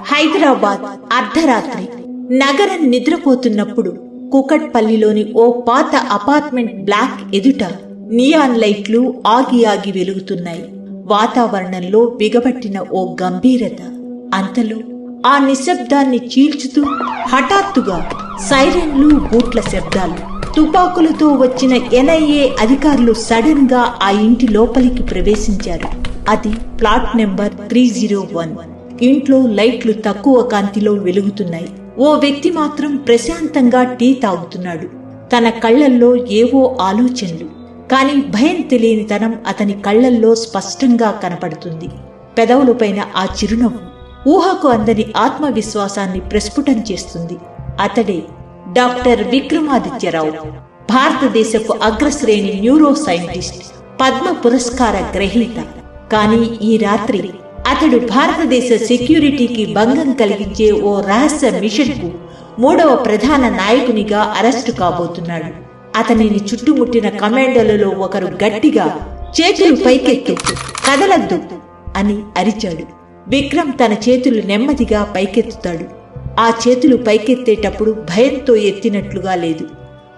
హైదరాబాద్ అర్ధరాత్రి. నగరం నిద్రపోతున్నప్పుడు కుకట్పల్లిలోని ఓ పాత అపార్ట్మెంట్ బ్లాక్ ఎదుట నియాన్ లైట్లు ఆగి ఆగి వెలుగుతున్నాయి. వాతావరణంలో బిగబట్టిన ఓ గంభీరత. అంతలో ఆ నిశ్శబ్దాన్ని చీల్చుతూ హఠాత్తుగా సైరన్లు బూట్ల శబ్దాలు తుపాకులతో వచ్చిన ఎన్ఐఏ అధికారులు సడన్గా ఆ ఇంటి లోపలికి ప్రవేశించారు. అది plot number three zero one. ఇంట్లో లైట్లు తక్కువ కాంతిలో వెలుగుతున్నాయి. ఓ వ్యక్తి మాత్రం ప్రశాంతంగా టీ తాగుతున్నాడు. తన కళ్ళల్లో ఏవో ఆలోచనలు. కాని భయం తెలియనితనం అతని కళ్ళల్లో స్పష్టంగా కనపడుతుంది. పెదవులపైన ఆ చిరునవ్వు. ఊహకు అందని ఆత్మవిశ్వాసాన్ని ప్రస్ఫుటం చేస్తుంది. అతడే డాక్టర్ విక్రమాదిత్యరావు భారతదేశపు అగ్రశ్రేణి న్యూరో సైంటిస్ట్ పద్మ పురస్కార గ్రహీత. కానీ ఈ రాత్రి అతడు భారతదేశ సెక్యూరిటీకి భంగం కలిగించే ఓ రహస్య మిషన్కు మూడవ ప్రధాన నాయకునిగా అరెస్టు కాబోతున్నాడు. అతనిని చుట్టుముట్టిన కమాండోలలో ఒకరు గట్టిగా చేతులు పైకెత్తు కదలద్దు అని అరిచాడు. విక్రమ్ తన చేతులు నెమ్మదిగా పైకెత్తుతాడు. ఆ చేతులు పైకెత్తేటప్పుడు భయంతో ఎత్తినట్లుగా లేదు.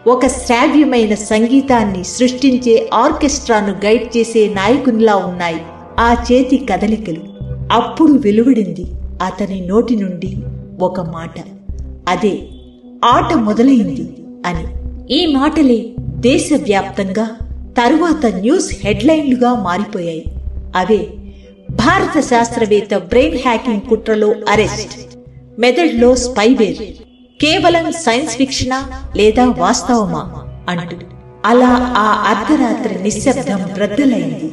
ఒక శ్రావ్యమైన సంగీతాన్ని సృష్టించే ఆర్కెస్ట్రాను గైడ్ చేసే నాయకునిలా ఉన్నాయి ఆ చేతి కదలికలు. అప్పుడు వెలువడింది అతని నోటి నుండి ఒక మాట. అదే ఆట మొదలైంది అని. ఈ మాటలే దేశవ్యాప్తంగా తరువాత న్యూస్ హెడ్లైన్లుగా మారిపోయాయి. అవే భారత శాస్త్రవేత్త బ్రెయిన్ హ్యాకింగ్ కుట్రలో అరెస్ట్ మెదడులో స్పైవేర్ కేవలం సైన్స్ ఫిక్షనా లేదా వాస్తవమా అంటూ. అలా ఆ అర్ధరాత్రి నిశ్శబ్దం రద్దలైంది.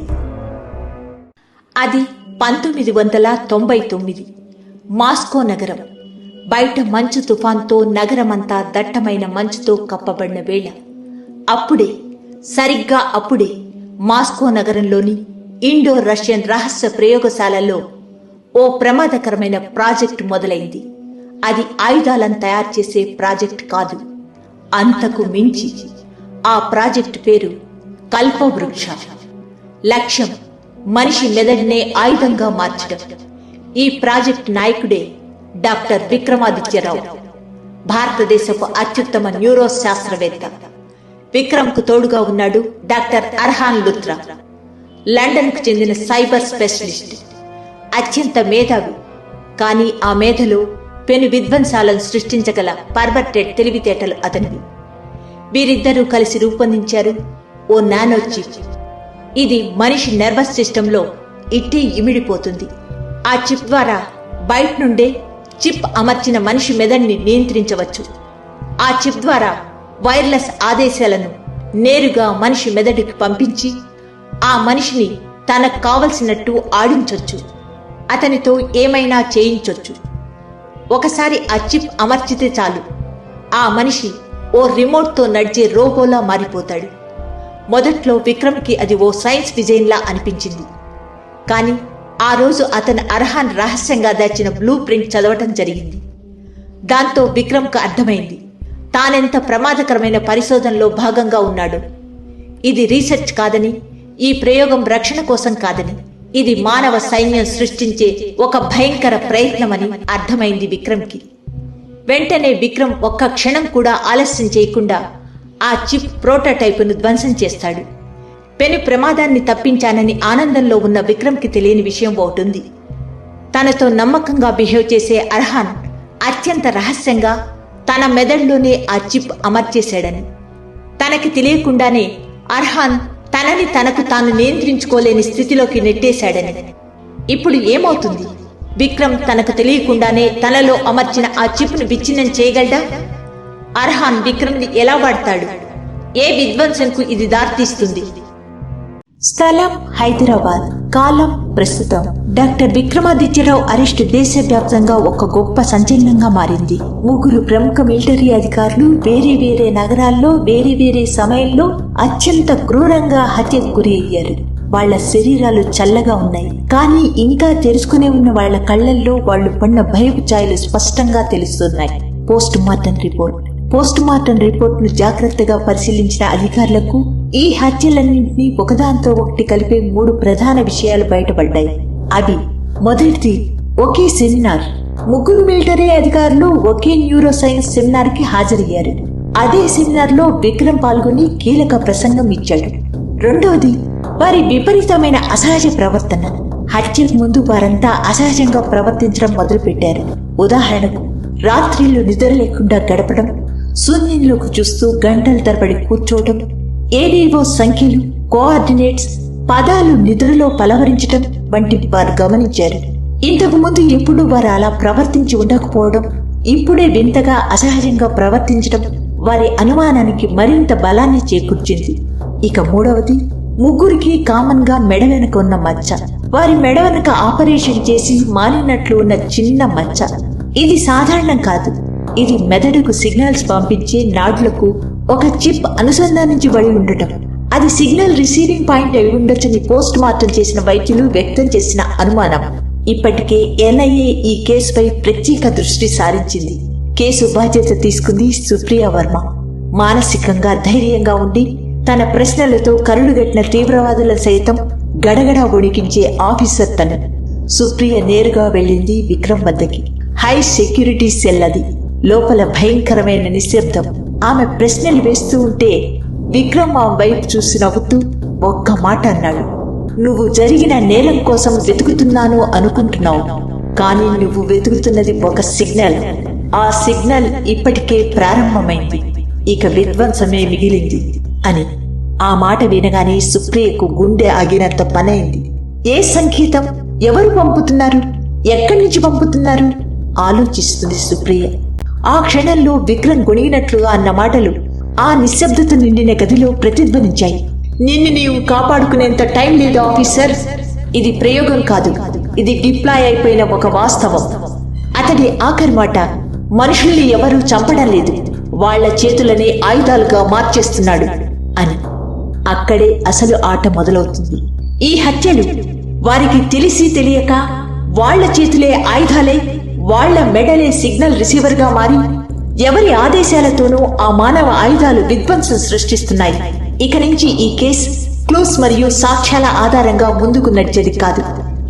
అది పంతొమ్మిది వందల తొంభై తొమ్మిది. మాస్కో నగరం. బయట మంచు తుఫాన్తో నగరమంతా దట్టమైన మంచుతో కప్పబడిన వేళ. అప్పుడే సరిగ్గా అప్పుడే మాస్కో నగరంలోని ఇండో రష్యన్ రహస్య ప్రయోగశాలలో ఓ ప్రమాదకరమైన ప్రాజెక్టు మొదలైంది. అది ఆయుధాలను తయారు చేసే ప్రాజెక్ట్ కాదు. అంతకు మించి ఆ ప్రాజెక్టు పేరు కల్పవృక్ష. లక్ష్యం మనిషి మెదడునే ఆయుధంగా మార్చడం. ఈ ప్రాజెక్ట్ నాయకుడే డాక్టర్ విక్రమాదిత్యరావు భారతదేశపు అత్యుత్తమ న్యూరో శాస్త్రవేత్త విక్రమ్కు తోడుగా ఉన్నాడు డాక్టర్ అర్హాన్ లుత్రా లండన్కు చెందిన సైబర్ స్పెషలిస్ట్. అత్యంత మేధావి కానీ ఆ మేధలో పెను విధ్వంసాలను సృష్టించగల పర్వర్టెడ్ తెలివితేటలు అతనివి. వీరిద్దరూ కలిసి రూపొందించారు ఓ నానో చిప్. ఇది మనిషి నర్వస్ సిస్టంలో ఇట్టి ఇమిడిపోతుంది. ఆ చిప్ ద్వారా బయట నుండే చిప్ అమర్చిన మనిషి మెదడుని నియంత్రించవచ్చు. ఆ చిప్ ద్వారా వైర్లెస్ ఆదేశాలను నేరుగా మనిషి మెదడుకి పంపించి ఆ మనిషిని తనకు కావలసినట్టు ఆడించవచ్చు అతనితో ఏమైనా చేయించవచ్చు ఒకసారి ఆ చిప్ అమర్చితే చాలు. ఆ మనిషి ఓ రిమోట్తో నడిచే రోబోలా మారిపోతాడు. మొదట్లో విక్రమ్కి అది ఓ సైన్స్ డిజైన్లా అనిపించింది. కానీ ఆ రోజు అతను అర్హాన్ రహస్యంగా దాచిన బ్లూ ప్రింట్ చదవటం జరిగింది. దాంతో విక్రమ్కు అర్థమైంది. తానెంత ప్రమాదకరమైన పరిశోధనలో భాగంగా ఉన్నాడు. ఇది రీసెర్చ్ కాదని ఈ ప్రయోగం రక్షణ కోసం కాదని ఇది మానవ సైన్యం సృష్టించే ఒక భయంకర ప్రయత్నమని అర్థమైంది విక్రమ్కి. వెంటనే విక్రమ్ ఒక్క క్షణం కూడా ఆలస్యం చేయకుండా ఆ చిప్ ప్రోటోటైపును ధ్వంసం చేస్తాడు. పెను ప్రమాదాన్ని తప్పించానని ఆనందంలో ఉన్న విక్రమ్కి తెలియని విషయం ఒకటుంది తనతో నమ్మకంగా బిహేవ్ చేసే అర్హాన్ అత్యంత రహస్యంగా తన మెదడులోనే ఆ చిప్ అమర్చేశాడని. తనకి తెలియకుండానే అర్హాన్ తనని తనకు తాను నియంత్రించుకోలేని స్థితిలోకి నెట్టేశాడని. ఇప్పుడు ఏమవుతుంది? విక్రమ్ తనకు తెలియకుండానే తనలో అమర్చిన ఆ చిప్ను విచ్ఛిన్నం చేయగలడా? అర్హాన్ విక్రమ్ని ఎలా వాడతాడు? ఏ విధ్వంసంకు ఇది దారితీస్తుంది? స్థలం హైదరాబాద్. కాలం ప్రస్తుతం. డాక్టర్ విక్రమాదిత్యరావు అరెస్ట్ దేశవ్యాప్తంగా ఒక గొప్ప సంచలనంగా మారింది. ముగ్గురు ప్రముఖ మిలిటరీ అధికారులు వేరే వేరే నగరాల్లో వేరే వేరే సమయంలో అత్యంత క్రూరంగా హత్యకు గురి అయ్యారు వాళ్ళ శరీరాలు చల్లగా ఉన్నాయి. కానీ ఇంకా తెలుసుకునే ఉన్న వాళ్ళ కళ్ళల్లో వాళ్ళు పడిన భయపు ఛాయలు స్పష్టంగా తెలుస్తున్నాయి. Post mortem report. Post mortem రిపోర్ట్ను జాగ్రత్తగా పరిశీలించిన అధికారులకు ఈ హత్యలన్నింటినీ ఒకదాంతో ఒకటి కలిపే మూడు ప్రధాన విషయాలు బయటపడ్డాయి. అవి మొదటిది ఒకే సెమినార్. ముగ్గురు మిలిటరీ అధికారులు ఒకే న్యూరో సైన్స్ సెమినార్కి హాజరయ్యారు. అదే సెమినార్లో విక్రమ్ పాల్గొని కీలక ప్రసంగం ఇచ్చాడు. రెండవది వారి విపరీతమైన అసహజ ప్రవర్తన. హత్యకు ముందు వారంతా అసహజంగా ప్రవర్తించడం మొదలుపెట్టారు. ఉదాహరణకు రాత్రిళ్ళు నిద్ర లేకుండా గడపడం శూన్యంలోకి చూస్తూ గంటల తరబడి కూర్చోవటం ఏడేవో సంఖ్యలు కోఆర్డినేట్స్ పదాలు నిద్రలో పలవరించటం వంటి వారు గమనించారు. ఇంతకుముందు ఎప్పుడు వారు అలా ప్రవర్తించి ఉండకపోవడం ఇప్పుడే వింతగా అసహజంగా ప్రవర్తించడం వారి అనుమానానికి మరింత బలాన్ని చేకూర్చింది. ఇక మూడవది ముగ్గురికి కామన్గా మెడ వెనుక ఉన్న మచ్చ. వారి మెడ వెనుక ఆపరేషన్ చేసి మానినట్లు ఉన్న చిన్న మచ్చ. ఇది సాధారణం కాదు. ఇది మెదడుకు సిగ్నల్స్ పంపించే నాడ్లకు ఒక చిప్ అనుసంధానించబడి ఉండటం. అది సిగ్నల్ రిసీవింగ్ పాయింట్ అయి ఉండొచ్చని పోస్ట్ మార్టం చేసిన వైద్యులు వ్యక్తం చేసిన అనుమానం. ఇప్పటికే ఎన్ఐఏ ఈ కేసుపై ప్రత్యేక దృష్టి సారించింది. కేసు బాధ్యత తీసుకుంది సుప్రియ వర్మ. మానసికంగా ధైర్యంగా ఉండి తన ప్రశ్నలతో కరుడుగట్టిన తీవ్రవాదుల సైతం గడగడ వణికించే ఆఫీసర్ తను. సుప్రియ నేరుగా వెళ్ళింది విక్రమ్ వద్దకి. హై సెక్యూరిటీ సెల్ అది. లోపల భయంకరమైన నిశ్శబ్దం. ఆమె ప్రశ్నలు వేస్తూ ఉంటే విక్రమ్ ఆమె వైపు చూసి నవ్వుతూ ఒక్క మాట అన్నాడు. నువ్వు జరిగిన నేలం కోసం వెతుకుతున్నాను అనుకుంటున్నావు కానీ నువ్వు వెతుకుతున్నది ఒక సిగ్నల్. ఆ సిగ్నల్ ఇప్పటికే ప్రారంభమైంది. ఇక విధ్వంసమే మిగిలింది అని ఆ మాట వినగానే సుప్రియకు గుండె ఆగినంత పనైంది. ఏ సంకేతం? ఎవరు పంపుతున్నారు? ఎక్కడి నుంచి పంపుతున్నారు? ఆలోచిస్తుంది సుప్రియ. ఆ క్షణంలో విక్రమ్ గొణిగినట్లుగా అన్న మాటలు ఆ నిశ్శబ్దత నిండిన గదిలో ప్రతిధ్వనించాయి. నిన్ను నీవు కాపాడుకునేంత టైం లేదు ఆఫీసర్. ఇది ప్రయోగం కాదు. ఇది డిప్లాయ్ అయిపోయిన ఒక వాస్తవం. అతడి ఆఖరి మాట మనుషుల్ని ఎవరూ చంపడం లేదు. వాళ్ళ చేతులని ఆయుధాలుగా మార్చేస్తున్నాడు అని. అక్కడే అసలు ఆట మొదలవుతుంది. ఈ హత్యలు వారికి తెలిసి తెలియక వాళ్ళ చేతులే ఆయుధాలే వాళ్ళ మెడలే సిగ్నల్ రిసీవర్గా మారి ఎవరి ఆదేశాలతోనూ ఆ మానవ ఆయుధాలు విధ్వంసం సృష్టిస్తున్నాయి. ఇక నుంచి ఈ కేసు క్లూస్ మరియు సాక్ష్యాల ఆధారంగా ముందుకు నడిచేది కాదు.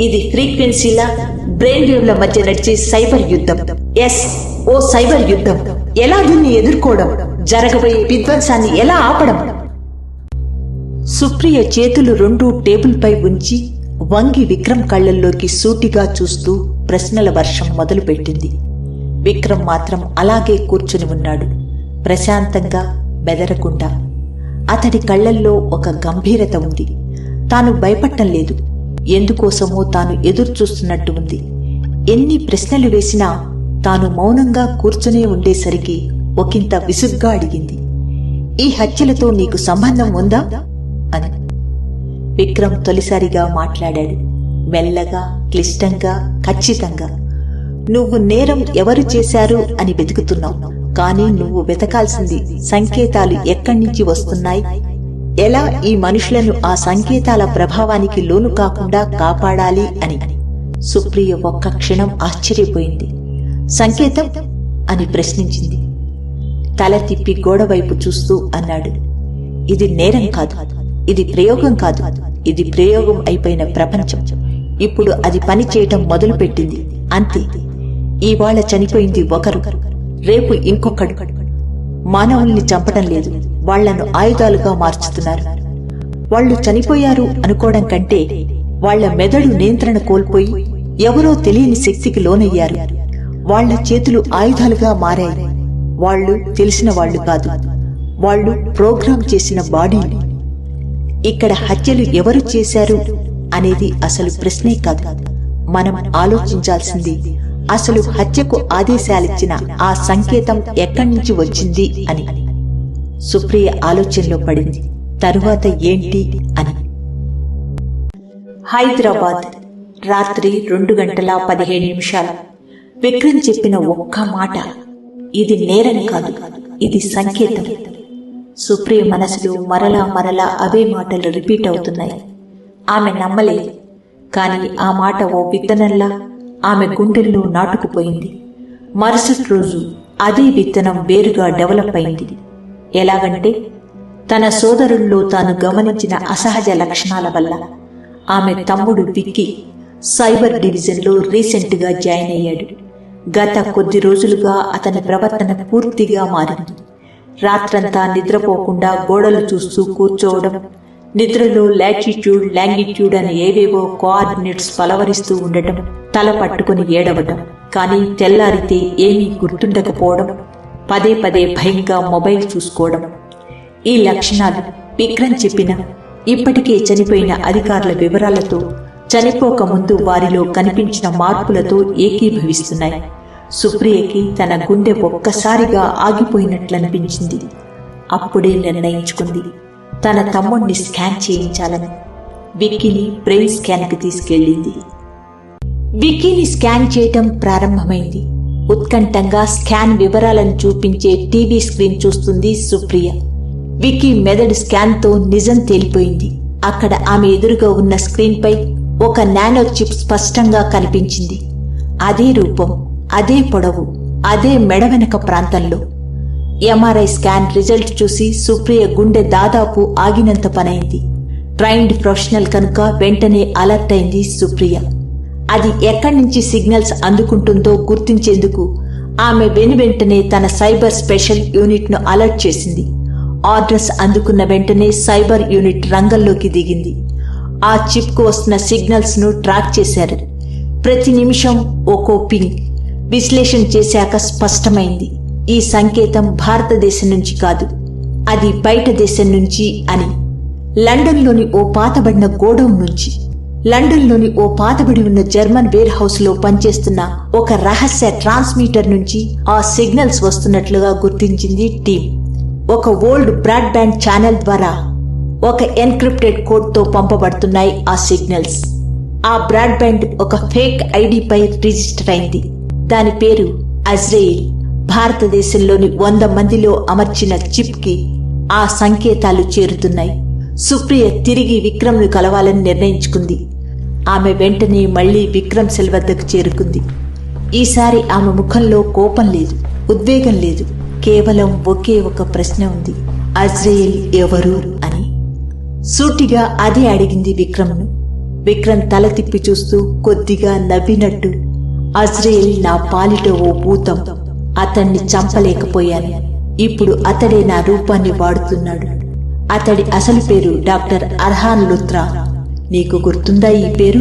ఇది ఫ్రీక్వెన్సీల బ్రెయిన్ వేవ్ల మధ్య నడిచే సైబర్ యుద్ధం. ఎస్ ఓ సైబర్ యుద్ధం. ఎలా దీన్ని ఎదుర్కోవడం? జరగబోయే విధ్వంసాన్ని ఎలా ఆపడం? సుప్రియ చేతులు రెండు టేబుల్పై ఉంచి వంగి విక్రమ్ కళ్ళల్లోకి సూటిగా చూస్తూ ప్రశ్నల వర్షం మొదలుపెట్టింది. విక్రమ్ మాత్రం అలాగే కూర్చుని ఉన్నాడు. ప్రశాంతంగా బెదరకుండా. అతడి కళ్ళల్లో ఒక గంభీరత ఉంది. తాను భయపడటం లేదు. ఎందుకోసమో తాను ఎదురు చూస్తున్నట్టు ఉంది. ఎన్ని ప్రశ్నలు వేసినా తాను మౌనంగా కూర్చునే ఉండేసరికి ఒకంత విసుగ్గా అడిగింది. ఈ హత్యలతో నీకు సంబంధం ఉందా? అని. విక్రమ్ తొలిసారిగా మాట్లాడాడు. మెల్లగా క్లిష్టంగా ఖచ్చితంగా. నువ్వు నేరం ఎవరు చేశారు అని వెతుకుతున్నావు. కానీ నువ్వు వెతకాల్సింది సంకేతాలు ఎక్కడి నుంచి వస్తున్నాయి? ఎలా ఈ మనుషులను ఆ సంకేతాల ప్రభావానికి లోను కాకుండా కాపాడాలి అని? సుప్రియ ఒక్క క్షణం ఆశ్చర్యపోయింది. సంకేతం? అని ప్రశ్నించింది. తల తిప్పి గోడవైపు చూస్తూ అన్నాడు. ఇది నేరం కాదు. ఇది ప్రయోగం కాదు. ఇది ప్రయోగం అయిపోయిన ప్రపంచం. ఇప్పుడు అది పని చేయటం మొదలుపెట్టింది. అంతే. ఇవాళ చనిపోయింది ఒకరు. రేపు ఇంకొకడు. మానవుల్ని చంపడం లేదు. వాళ్ళను ఆయుధాలుగా మార్చుతున్నారు. వాళ్ళు చనిపోయారు అనుకోవడం కంటే వాళ్ళ మెదడు నియంత్రణ కోల్పోయి ఎవరో తెలియని శక్తికి లోనయ్యారు. వాళ్ళ చేతులు ఆయుధాలుగా మారాయి. వాళ్ళు తెలిసిన వాళ్ళు కాదు. వాళ్ళు ప్రోగ్రామ్ చేసిన బాడీలు. ఇక్కడ హత్యలు ఎవరు చేశారు? అనేది అసలు ప్రశ్నే కాదు. మనం ఆలోచించాల్సింది అసలు హత్యకు ఆదేశాలిచ్చిన ఆ సంకేతం ఎక్కడి నుంచి వచ్చింది అని. సుప్రియ ఆలోచనలో పడింది. తరువాత ఏంటి అని. హైదరాబాద్ రాత్రి రెండు గంటల పదిహేడు నిమిషాలు. విక్రమ్ చెప్పిన ఒక్క మాట ఇది నేరం కాదు ఇది సంకేతం. సుప్రియ మనసులో మరలా మరలా అవే మాటలు రిపీట్ అవుతున్నాయి. ఆమె నమ్మలేదు కానీ ఆ మాట ఓ విత్తనంలా ఆమె గుండెల్లో నాటుకుపోయింది. మరుసటి రోజు అదే విత్తనం వేరుగా డెవలప్ అయింది. ఎలాగంటే తన సోదరుల్లో తాను గమనించిన అసహజ లక్షణాల వల్ల ఆమె తమ్ముడు విక్కీ సైబర్ డివిజన్లో రీసెంట్గా జాయిన్ అయ్యాడు. గత కొద్ది రోజులుగా అతని ప్రవర్తన పూర్తిగా మారింది. రాత్రంతా నిద్రపోకుండా గోడలు చూస్తూ కూర్చోవడం నిద్రలో లాటిట్యూడ్ లాంగిట్యూడ్ అని ఏవేవో కోఆర్డినేట్స్ పలవరిస్తూ ఉండటం తల పట్టుకుని ఏడవటం కానీ తెల్లారితే ఏమీ గుర్తుండకపోవడం పదే పదే భయంగా మొబైల్ చూసుకోవడం. ఈ లక్షణాలు విక్రమ్ చెప్పిన ఇప్పటికే చనిపోయిన అధికారుల వివరాలతో చనిపోక ముందు వారిలో కనిపించిన మార్పులతో ఏకీభవిస్తున్నాయి. సుప్రియకి తన గుండె ఒక్కసారిగా ఆగిపోయినట్లనిపించింది. అప్పుడే నిర్ణయించుకుంది. తన తమ్ముణ్ణి స్కాన్ చేయించాలని విక్కీని బ్రెయిన్ స్కాన్కి తీసుకెళ్ళింది. విక్కీని స్కాన్ చేయటం ప్రారంభమైంది. ఉత్కంఠంగా స్కాన్ వివరాలను చూపించే టీవీ స్క్రీన్ చూస్తుంది సుప్రియ. విక్కీ మెదడు స్కాన్తో నిజం తేలిపోయింది. అక్కడ ఆమె ఎదురుగా ఉన్న స్క్రీన్పై ఒక నానో చిప్ స్పష్టంగా కనిపించింది. అదే రూపం అదే పొడవు అదే మెడ వెనక ప్రాంతంలో. ఎంఆర్ఐ స్కాన్ రిజల్ట్ చూసి సుప్రియ గుండె దాదాపు ఆగినంత పనైంది. ట్రైన్డ్ ప్రొఫెషనల్ కనుక వెంటనే అలర్ట్ అయింది సుప్రియ. అది ఎక్కడి నుంచి సిగ్నల్స్ అందుకుంటుందో గుర్తించేందుకు ఆమె వెను వెంటనే తన సైబర్ స్పెషల్ యూనిట్ను అలర్ట్ చేసింది. ఆర్డర్స్ అందుకున్న వెంటనే సైబర్ యూనిట్ రంగంలోకి దిగింది. ఆ చిప్కు వస్తున్న సిగ్నల్స్ను ట్రాక్ చేశారు. ప్రతి నిమిషం ఒక్కో పింగ్. విశ్లేషణ చేశాక స్పష్టమైంది. ఈ సంకేతం భారతదేశం నుంచి కాదు అది బయట దేశం నుంచి అని. లండన్లోని ఓ పాతబడిన గోడౌన్ నుంచి లండన్లోని ఓ పాతబడి ఉన్న జర్మన్ వేర్ హౌస్లో పనిచేస్తున్న ఒక రహస్య ట్రాన్స్మీటర్ నుంచి ఆ సిగ్నల్స్ వస్తున్నట్లుగా గుర్తించింది టీం ఒక ఓల్డ్ బ్రాడ్బ్యాండ్ ఛానల్ ద్వారా ఒక ఎన్క్రిప్టెడ్ కోడ్తో పంపబడుతున్నాయి ఆ సిగ్నల్స్. ఆ బ్రాడ్బ్యాండ్ ఒక ఫేక్ ఐడిపై రిజిస్టర్ అయింది. దాని పేరు అజ్రేయిల్. భారతదేశంలోని వంద మందిలో అమర్చిన చిప్కి ఆ సంకేతాలు చేరుతున్నాయి. సుప్రియ తిరిగి విక్రమ్ను కలవాలని నిర్ణయించుకుంది. ఆమె వెంటనే మళ్ళీ విక్రమ్ సెల్ వద్దకు చేరుకుంది. ఈసారి ఆమె ముఖంలో కోపం లేదు ఉద్వేగం లేదు. కేవలం ఒకే ఒక ప్రశ్న ఉంది అజ్రేయల్ ఎవరు అని. సూటిగా అదే అడిగింది విక్రమ్ను. విక్రమ్ తల తిప్పి చూస్తూ కొద్దిగా నవ్వినట్టు అజ్రేయల్ నా పాలిట ఓ భూతం. అతన్ని చంపలేకపోయాను. ఇప్పుడు అతడే నా రూపాన్ని వాడుతున్నాడు. అతడి అసలు పేరు డాక్టర్ అర్హాన్ లుత్రా. నీకు గుర్తుందా ఈ పేరు?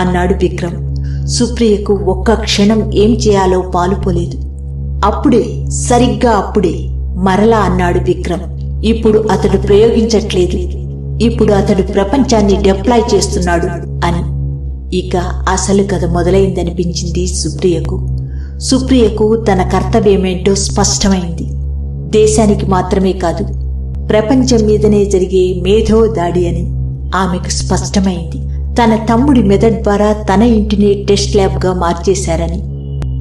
అన్నాడు విక్రమ్. సుప్రియకు ఒక్క క్షణం ఏం చేయాలో పాలుపోలేదు అప్పుడే సరిగ్గా అప్పుడే మరలా అన్నాడు విక్రమ్. ఇప్పుడు అతడు ప్రయోగించట్లేదు. ఇప్పుడు అతడు ప్రపంచాన్ని డిప్లాయ్ చేస్తున్నాడు అని. ఇక అసలు కథ మొదలైందనిపించింది సుప్రియకు. సుప్రియకు తన కర్తవ్యమేంటో స్పష్టమైంది. దేశానికి మాత్రమే కాదు ప్రపంచం మీదనే జరిగే మేధో దాడి అని ఆమెకు స్పష్టమైంది. తన తమ్ముడి మెదడ్ ద్వారా తన ఇంటిని టెస్ట్ ల్యాబ్గా మార్చేశారని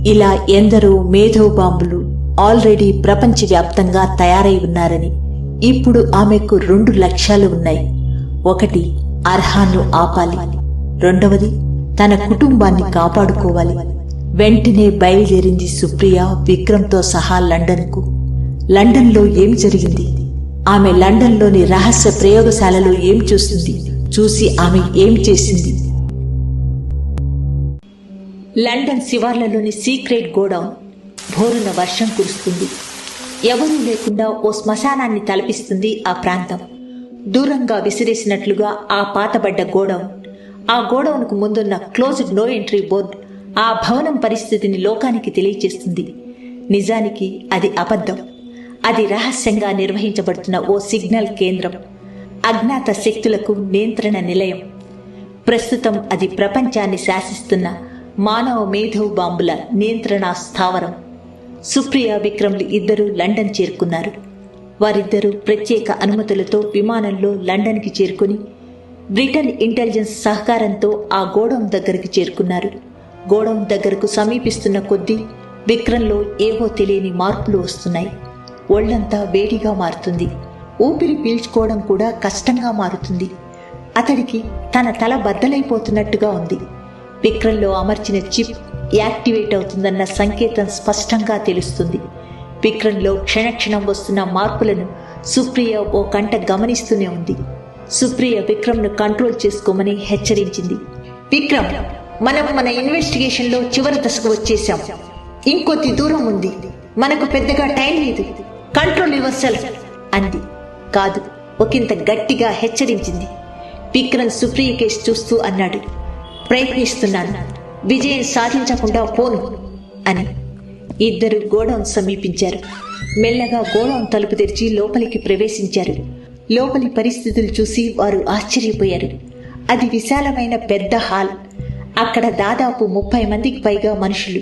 ఇలా ఎందరో మేధో బాంబులు ఆల్రెడీ ప్రపంచవ్యాప్తంగా తయారై ఉన్నారని ఇప్పుడు ఆమెకు రెండు లక్ష్యాలు ఉన్నాయి. ఒకటి అర్హాన్ను ఆపాలి. రెండవది తన కుటుంబాన్ని కాపాడుకోవాలి. వెంటనే బయలుదేరింది సుప్రియ విక్రమ్తో సహా లండన్కు. లండన్లో ఏం జరిగింది? ఆమె లండన్లోని రహస్య ప్రయోగశాలలో ఏం చూసింది? చూసి ఆమె ఏం చేసింది? లండన్ శివార్లలోని సీక్రెట్ గోడౌన్ భోరున వర్షం కురుస్తుంది. ఎవరూ లేకుండా ఓ శ్మశానాన్ని తలపిస్తుంది ఆ ప్రాంతం. దూరంగా విసిరేసినట్లుగా ఆ పాతబడ్డ గోడౌన్. ఆ గోడౌన్కు ముందున్న క్లోజ్డ్ నో ఎంట్రీ బోర్డ్ ఆ భవనం పరిస్థితిని లోకానికి తెలియచేస్తుంది నిజానికి అది అబద్ధం. అది రహస్యంగా నిర్వహించబడుతున్న ఓ సిగ్నల్ కేంద్రం. అజ్ఞాత శక్తులకు నియంత్రణ నిలయం. ప్రస్తుతం అది ప్రపంచాన్ని శాసిస్తున్న మానవ మేధో బాంబుల నియంత్రణ స్థావరం. సుప్రియ విక్రమ్లు ఇద్దరూ లండన్ చేరుకున్నారు. వారిద్దరూ ప్రత్యేక అనుమతులతో విమానంలో లండన్కి చేరుకుని బ్రిటన్ ఇంటెలిజెన్స్ సహకారంతో ఆ గోడౌన్ దగ్గరికి చేరుకున్నారు. గోడౌన్ దగ్గరకు సమీపిస్తున్న కొద్దీ విక్రంలో ఏవో తెలియని మార్పులు వస్తున్నాయి. ఒళ్ళంతా వేడిగా మారుతుంది. ఊపిరి పీల్చుకోవడం కూడా కష్టంగా మారుతుంది. అతడికి తన తల బద్దలైపోతున్నట్టుగా ఉంది. విక్రంలో అమర్చిన చిప్ యాక్టివేట్ అవుతుందన్న సంకేతం స్పష్టంగా తెలుస్తుంది. విక్రంలో క్షణక్షణం వస్తున్న మార్పులను సుప్రియ ఓ కంట గమనిస్తూనే ఉంది. సుప్రియ విక్రమ్ను కంట్రోల్ చేసుకోమని హెచ్చరించింది. విక్రమ్! మనం మన ఇన్వెస్టిగేషన్లో చివరి దశకు వచ్చేసాం ఇంకొద్ది దూరం ఉంది. మనకు పెద్దగా టైం లేదు. కంట్రోల్ యువర్ సెల్ఫ్ అంది. కాదు ఒకంత గట్టిగా హెచ్చరించింది. విక్రమ్ సుప్రియకేష్ చూస్తూ అన్నాడు. ప్రయత్నిస్తున్నాను. విజయం సాధించకుండా పోను అని. ఇద్దరు గోడౌన్ సమీపించారు. మెల్లగా గోడౌన్ తలుపు తెరిచి లోపలికి ప్రవేశించారు. లోపలి పరిస్థితులు చూసి వారు ఆశ్చర్యపోయారు. అది విశాలమైన పెద్ద హాల్. అక్కడ దాదాపు ముప్పై మందికి పైగా మనుషులు.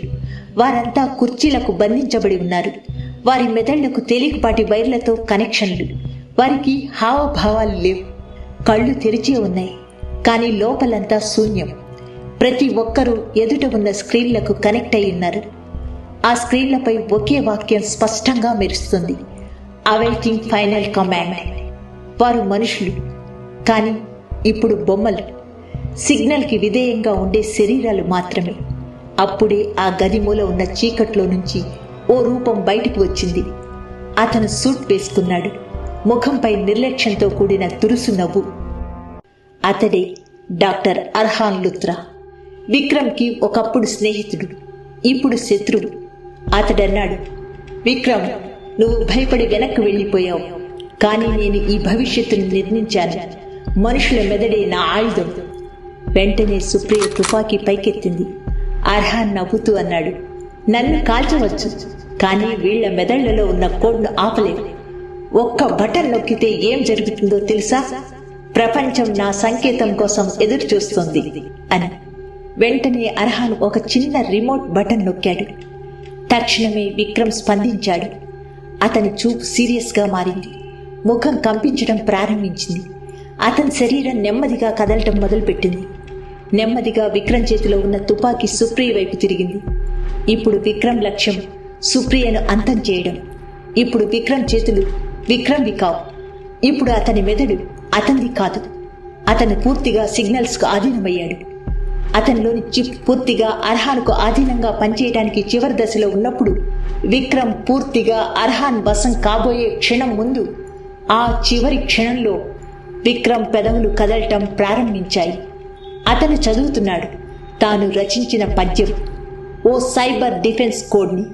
వారంతా కుర్చీలకు బంధించబడి ఉన్నారు. వారి మెదళ్ళకు తేలికపాటి వైర్లతో కనెక్షన్లు. వారికి హావభావాలు లేవు. కళ్ళు తెరిచే ఉన్నాయి. కానీ లోపలంతా శూన్యం. ప్రతి ఒక్కరూ ఎదుట ఉన్న స్క్రీన్లకు కనెక్ట్ అయి ఉన్నారు. ఆ స్క్రీన్లపై ఒకే వాక్యం స్పష్టంగా మెరుస్తుంది. అవైటింగ్ ఫైనల్ కమాండ్ వారు మనుషులు. కానీ ఇప్పుడు బొమ్మలు. సిగ్నల్కి విధేయంగా ఉండే శరీరాలు మాత్రమే. అప్పుడే ఆ గది మూల ఉన్న చీకట్లో నుంచి ఓ రూపం బయటికి వచ్చింది. అతను సూట్ వేసుకున్నాడు. ముఖంపై నిర్లక్ష్యంతో కూడిన తురుసు నవ్వు. అతడే డాక్టర్ అర్హాన్ లుత్రా. విక్రమ్కి ఒకప్పుడు స్నేహితుడు ఇప్పుడు శత్రువు. అతడన్నాడు విక్రమ్ నువ్వు భయపడి వెనక్కి వెళ్ళిపోయావు. కానీ నేను ఈ భవిష్యత్తును నిర్మించాను మనుషుల మెదడే నా ఆయుధం. వెంటనే సుప్రియ తుపాకీ పైకెత్తింది. అర్హాన్ నవ్వుతూ అన్నాడు నన్ను కాల్చవచ్చు కానీ వీళ్ళ మెదళ్ళలో ఉన్న కోడ్ను ఆపలేదు ఒక్క బటన్ నొక్కితే ఏం జరుగుతుందో తెలుసా? ప్రపంచం నా సంకేతం కోసం ఎదురు చూస్తుంది అని. వెంటనే అర్హాన్ ఒక చిన్న రిమోట్ బటన్ నొక్కాడు. తక్షణమే విక్రమ్ స్పందించాడు. అతని చూపు సీరియస్గా మారింది. ముఖం కంపించడం ప్రారంభించింది. అతని శరీరం నెమ్మదిగా కదలటం మొదలుపెట్టింది. నెమ్మదిగా విక్రమ్ చేతిలో ఉన్న తుపాకీ సుప్రియ వైపు తిరిగింది. ఇప్పుడు విక్రమ్ లక్ష్యం సుప్రియను అంతం చేయడం. ఇప్పుడు విక్రమ్ చేతులు విక్రమ్వి కావు. ఇప్పుడు అతని మెదడు అతనిది కాదు. అతను పూర్తిగా సిగ్నల్స్కు ఆధీనమయ్యాడు. అతనిలోని చిప్ పూర్తిగా అర్హాన్కు ఆధీనంగా పనిచేయడానికి చివరి దశలో ఉన్నప్పుడు విక్రమ్ పూర్తిగా అర్హాన్ వశం కాబోయే క్షణం ముందు ఆ చివరి క్షణంలో విక్రమ్ పెదవులు కదలటం ప్రారంభించాయి. అతను చదువుతున్నాడు. తాను రచించిన పద్యం ఓ సైబర్ డిఫెన్స్ కోడ్ని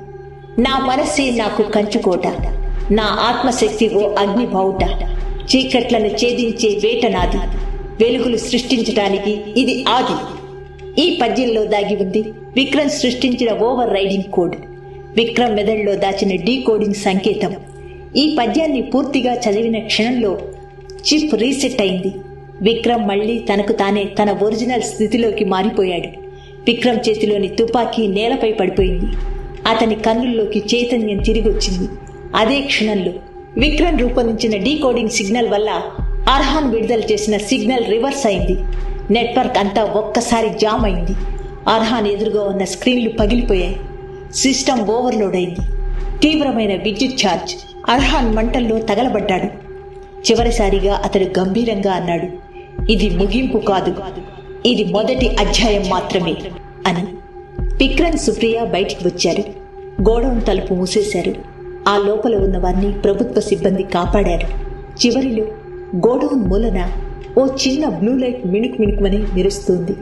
నా మనసే నాకు కంచుకోట నా ఆత్మశక్తి ఓ అగ్నిబావుట చీకట్లను ఛేదించే వేట నాది వెలుగులు సృష్టించడానికి ఇది ఆది. ఈ పద్యంలో దాగి ఉంది విక్రమ్ సృష్టించిన ఓవర్ రైడింగ్ కోడ్. విక్రమ్ మెదడులో దాచిన డీ కోడింగ్ సంకేతం. ఈ పద్యాన్ని పూర్తిగా చదివిన క్షణంలో చిప్ రీసెట్ అయింది. విక్రమ్ మళ్ళీ తనకు తానే తన ఒరిజినల్ స్థితిలోకి మారిపోయాడు. విక్రమ్ చేతిలోని తుపాకీ నేలపై పడిపోయింది. అతని కన్నుల్లోకి చైతన్యం తిరిగొచ్చింది. అదే క్షణంలో విక్రమ్ రూపొందించిన డీకోడింగ్ సిగ్నల్ వల్ల అర్హాన్ విడుదల చేసిన సిగ్నల్ రివర్స్ అయింది. నెట్వర్క్ అంతా ఒక్కసారి జామ్ అయింది. అర్హాన్ ఎదురుగా ఉన్న స్క్రీన్లు పగిలిపోయాయి. సిస్టమ్ ఓవర్లోడ్ అయింది. తీవ్రమైన విద్యుత్ ఛార్జ్ అర్హాన్ మంటల్లో తగలబడ్డాడు. చివరిసారిగా అతడు గంభీరంగా అన్నాడు ఇది ముగింపు కాదు. ఇది మొదటి అధ్యాయం మాత్రమే అని విక్రమ్ సుప్రియ బయటికి వచ్చారు. గోడౌన్ తలుపు మూసేశారు. ఆ లోపల ఉన్న వారిని ప్రభుత్వ సిబ్బంది కాపాడారు. చివరిలో గోడౌన్ మూలన ఓ చిన్న బ్లూ లైట్ మిణుకు మిణుకుమని మెరుస్తుంది.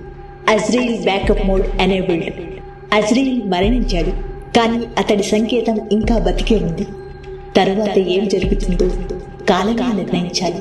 Azrael backup mode enabled. Azrael మరణించాడు కానీ అతడి సంకేతం ఇంకా బతికే ఉంది. తరువాత ఏం జరుగుతుందో కాలంగా నిర్ణయించాలి.